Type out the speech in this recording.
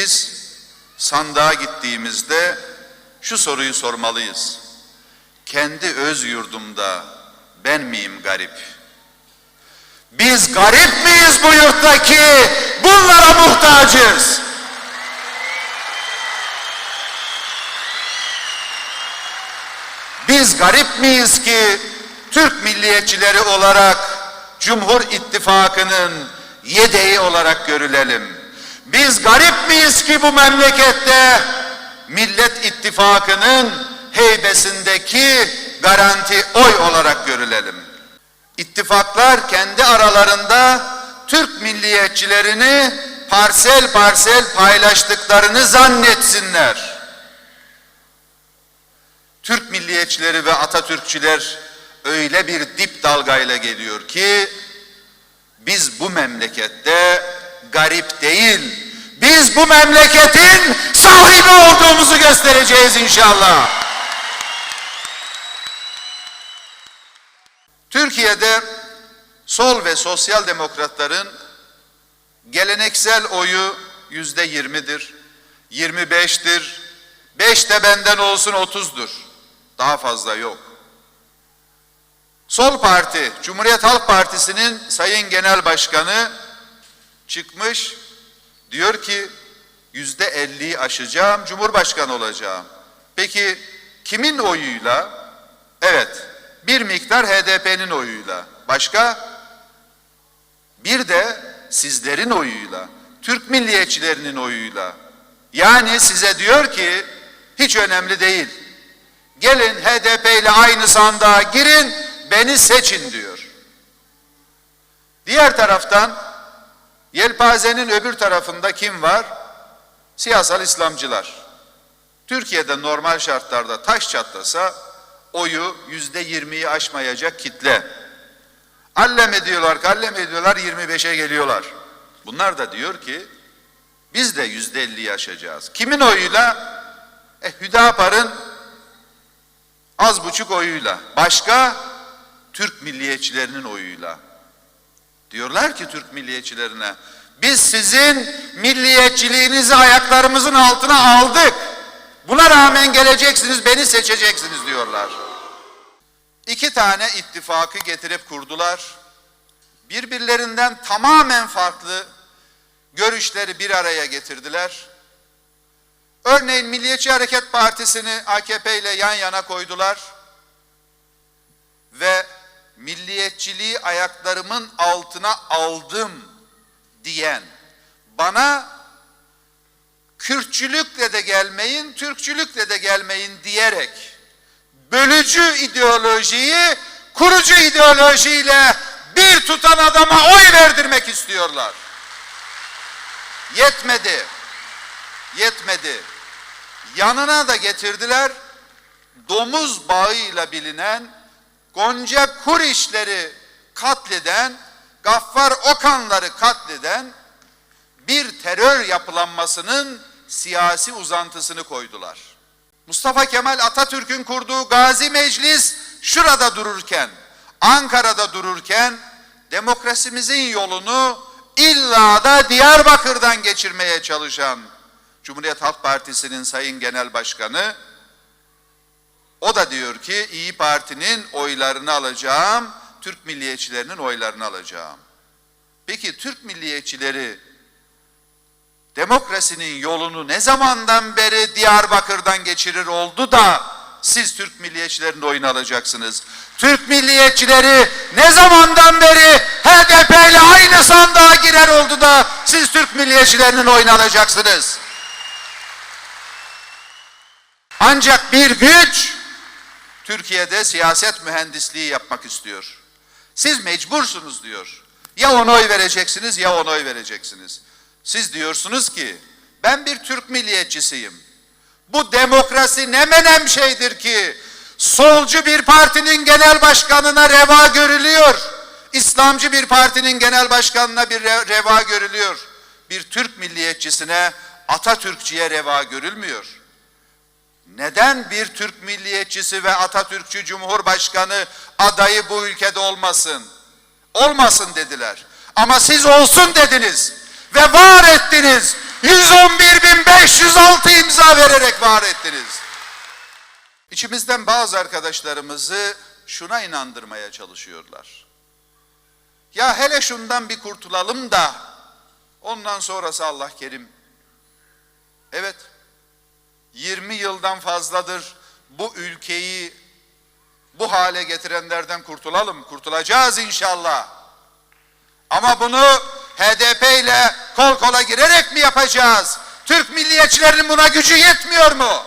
biz sandığa gittiğimizde şu soruyu sormalıyız. Kendi öz yurdumda ben miyim garip? Biz garip miyiz bu yurttaki? Bunlara muhtacız. Biz garip miyiz ki Türk milliyetçileri olarak Cumhur İttifakı'nın yedeği olarak görülelim? Biz garip miyiz ki bu memlekette Millet İttifakı'nın heybesindeki garanti oy olarak görülelim? İttifaklar kendi aralarında Türk milliyetçilerini parsel parsel paylaştıklarını zannetsinler. Türk milliyetçileri ve Atatürkçüler öyle bir dip dalgayla geliyor ki biz bu memlekette garip değil, biz bu memleketin sahibi olduğumuzu göstereceğiz inşallah. Türkiye'de sol ve sosyal demokratların geleneksel oyu yüzde yirmidir, yirmi beştir, beş de benden olsun otuzdur. Daha fazla yok. Sol Parti, Cumhuriyet Halk Partisi'nin Sayın Genel Başkanı çıkmış, diyor ki yüzde elliyi aşacağım, Cumhurbaşkanı olacağım. Peki kimin oyuyla? Evet, bir miktar HDP'nin oyuyla. Başka? Bir de sizlerin oyuyla, Türk milliyetçilerinin oyuyla. Yani size diyor ki hiç önemli değil. Gelin HDP ile aynı sandığa girin, beni seçin diyor. Diğer taraftan yelpazenin öbür tarafında kim var? Siyasal İslamcılar. Türkiye'de normal şartlarda taş çatlasa oyu yüzde yirmiyi aşmayacak kitle. Allem ediyorlar, kallem ediyorlar, 25'e geliyorlar. Bunlar da diyor ki biz de yüzde elliyi aşacağız. Kimin oyuyla? E, Hüdapar'ın az buçuk oyuyla. Başka? Türk milliyetçilerinin oyuyla. Diyorlar ki Türk milliyetçilerine biz sizin milliyetçiliğinizi ayaklarımızın altına aldık. Buna rağmen geleceksiniz, beni seçeceksiniz diyorlar. İki tane ittifakı getirip kurdular. Birbirlerinden tamamen farklı görüşleri bir araya getirdiler. Örneğin Milliyetçi Hareket Partisi'ni AKP ile yan yana koydular. Ve milliyetçiliği ayaklarımın altına aldım diyen, bana Kürtçülükle de gelmeyin, Türkçülükle de gelmeyin diyerek bölücü ideolojiyi kurucu ideolojiyle bir tutan adama oy verdirmek istiyorlar. Yetmedi. Yetmedi. Yanına da getirdiler domuz bağıyla bilinen Gonca Kurişleri katleden, Gaffar Okanları katleden bir terör yapılanmasının siyasi uzantısını koydular. Mustafa Kemal Atatürk'ün kurduğu Gazi Meclis şurada dururken, Ankara'da dururken demokrasimizin yolunu illa da Diyarbakır'dan geçirmeye çalışan Cumhuriyet Halk Partisi'nin Sayın Genel Başkanı o da diyor ki İyi Parti'nin oylarını alacağım, Türk milliyetçilerinin oylarını alacağım. Peki Türk milliyetçileri demokrasinin yolunu ne zamandan beri Diyarbakır'dan geçirir oldu da siz Türk milliyetçilerinin oyunu alacaksınız. Türk milliyetçileri ne zamandan beri HDP ile aynı sandığa girer oldu da siz Türk milliyetçilerinin oyunu alacaksınız. Ancak bir güç Türkiye'de siyaset mühendisliği yapmak istiyor. Siz mecbursunuz diyor. Ya ona oy vereceksiniz ya ona oy vereceksiniz. Siz diyorsunuz ki ben bir Türk milliyetçisiyim. Bu demokrasi ne menem şeydir ki solcu bir partinin genel başkanına reva görülüyor. İslamcı bir partinin genel başkanına bir re- reva görülüyor. Bir Türk milliyetçisine Atatürkçüye reva görülmüyor. Neden bir Türk milliyetçisi ve Atatürkçü Cumhurbaşkanı adayı bu ülkede olmasın? Olmasın dediler. Ama siz olsun dediniz ve var ettiniz. 111 bin 506 imza vererek var ettiniz. İçimizden bazı arkadaşlarımızı şuna inandırmaya çalışıyorlar. Ya hele şundan bir kurtulalım da ondan sonrası Allah kerim. Evet. 20 yıldan fazladır bu ülkeyi bu hale getirenlerden kurtulalım. Kurtulacağız inşallah. Ama bunu HDP ile kol kola girerek mi yapacağız? Türk milliyetçilerinin buna gücü yetmiyor mu?